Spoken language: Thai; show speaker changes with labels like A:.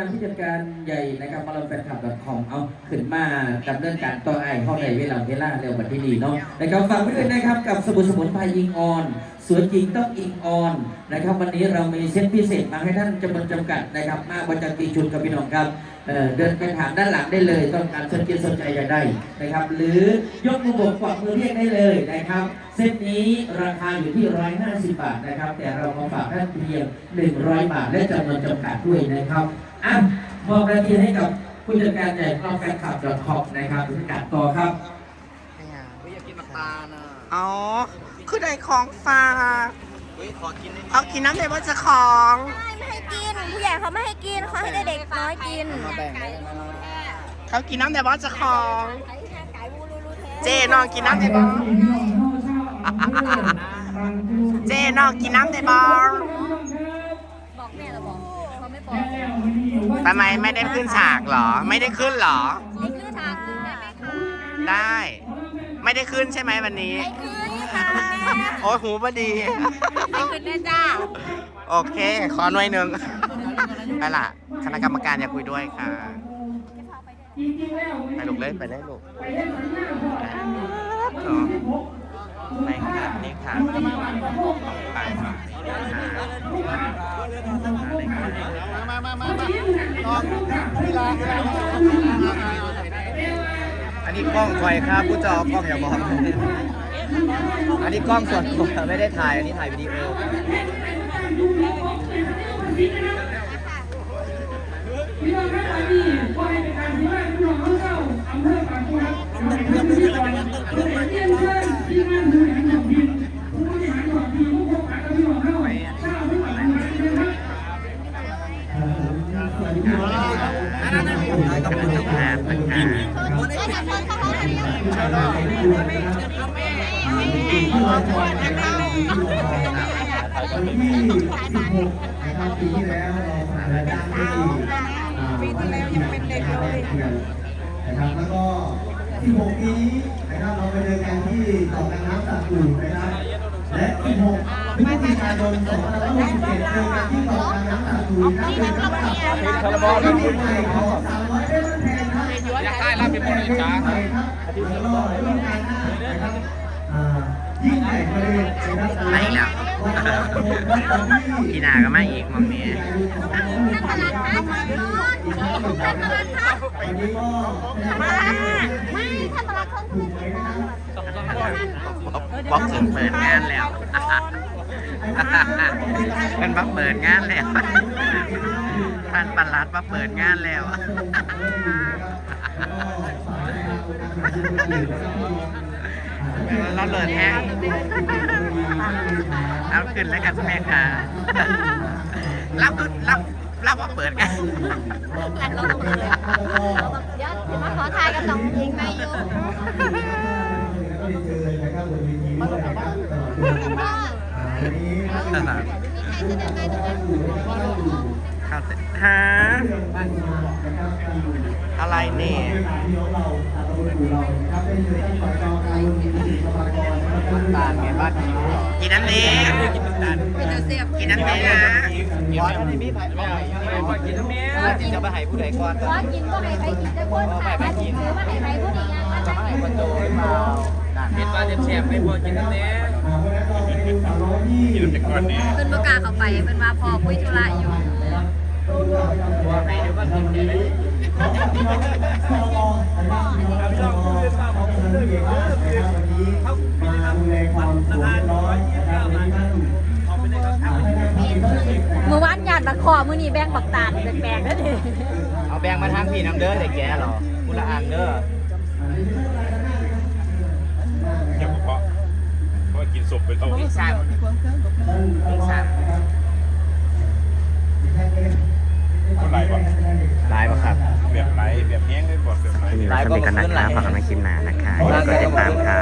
A: านผู้จัดการใหญ่นะครับมาลองแฟนคลับ .com เอาขึ้นมาดำเนินการต่อไอ้เข้าในเวลาเวลาเร็วบัดที่นี่เนาะนะครับฝากไว้ด้วยนะครับกับสบู่สมุนไพรยิงออนสวนจริงต้องอิงออนนะครับวันนี้เรามีเซตพิเศษมาให้ท่านจำนวนจำกัดนะครับมากประจำปีชุนกับพี่น้องครับเเดินไปถามด้านหลังได้เลย ต้องการสนใจสนใจอยากได้นะครับ หรือยกมือโบกกวักมือเรียกได้เลยนะครับเซตนี้ราคาอยู่ที่ 150 บาทนะครับ แต่เรามาฝากท่านเพียง 100 บาทและจำนวนจำกัดด้วยนะครับ อะมอบหน้าที่ให้กับผู้จัดการใหญ่ของแฟนคลับ .com นะครับผู้จัดการต่อครับ
B: อยากกินน้ำตาลอะ
C: อ๋อ คือได้ของฝาก
B: เฮ้ยขอกินได้ไหม
C: เอากินน้ำในบ้านจะของ
D: ไม่ไม่ให้กิน ผู้ใหญ่เขาไม่ให้กินเขาให้เด็กๆน้อยกิน
B: มาแบ่งได้ไหมล่ะ
C: เขากินน้ำในบ้านจะของ เจน้องกินน้ำในบ้านเจน้องกินน้ำในบ้าน ทำไมไม่ได้ขึ้นฉากเหรอ ไม่ได้ขึ้นเหรอ
D: ไม่ขึ้นทางขึ้นได้ไหมคะ
C: ได้ ไม่ได้ขึ้นใช่ไหมวันนี้
D: ไม่ขึ้นค่ะ
C: โอ้ยหูพอดี
D: ไม่ขึ้นแน่จ้า
C: โอเค ขอหน่วยหนึ่งไปล่ะคณะกรรมการอยากคุยด้วยค่ะ ไปลูกเลยไปได้ลูกไปครับนี่ค่ะไปค่ะ
B: มามามามาลองเวลาเวลา
E: อันนี้กล้องคอยครับผู้จอกล้องอย่าบอก อันนี้กล้องส่วนตัวไม่ได้ถ่าย อันนี้ถ่ายวิดีโอ
F: ปีที่ แล้วเราผ่ารายได้ที่ปีที่แล้วยังเป็นเด็กเลยนะครับแล้วก็ที่หกนี้นะครับเราไปเดินกันที่ต่อการน้ำสัตว์อู่นะครับและที่หกพฤศจิกายน2567เจอกันที่ต่อการน้ำสัตว์อู่นะครับเป็นคำสั่งที่ยิ่งใหญ่ของสาวน้อยเพชรบ้านแพ รับอยากได้รับเป็นบริจาคครับแล้วก็รุ่นการหน้านะครับอ่ายิ่งใหญ่ประเด็นนะครับ
C: ไปอีกแล้วพี่นาก็มาอีกมองนี้
D: ท่านประหลัดครับท่านประหลัดครับ
F: วันนี้ก็
D: มาไม่ท่านประหลัดคนทุกคน
C: บอกถึงเปิดงานแล้วเป็นมาเปิดงานแล้วท่านประหลัดมาเปิดงานแล้ว เราเลิศแห้งเอาขึ้นแล้วกันแม่ค่ะรับก็รับรับมาเปิดกัน
D: หลังเราต้องมาเลยเดี๋ยวเดี๋ยวมาขอทายกับน้องหญิงไม่อยู่
C: เข้า เสร็จฮะอะไรนี่
E: ตาลไงบ้านนี้
C: กินน้ำนี้กินน้ำนี้นะ
E: บอสอันนี้มีไผ่ไม่เอากินน้ำเมียกินจะไปให้ผู้ใดก่อน
D: ว่ากินก็ให้ใครกินจะคนค่ะถ้ากินหรือว่าให้ใครพูดอีกอย่างว่า
E: จะมาให้คนโตหรือเปล่า
B: เห็นว่าเจ็บแสบไม่พอกินน้ำเนี้ย
D: เป็นประกาศเข้าไปเป็นว่าพอคุยธุระอยู่ มื่อวานหยาดบักคอมื้อนี้แบ่งบักตาลแปลกๆนั่นเอง
E: เอาแบ่งมาทางพี่น้ำเด้อแต่แกเหรอกุละอันเด้อ
G: เก็บเพราะเพราะว่ากินศพไปเท่า
C: วิ่งสามวิ่ง สาม
G: คนไหลบ่
E: ลายปะครับ
G: แบบไหลแบบแห้งได้บ่แบบไหล
C: คลิปนี้เราจะมีกันนะคะฝากกันในคลิปหน้านะคะอย่าลืมกดติดตามค่ะ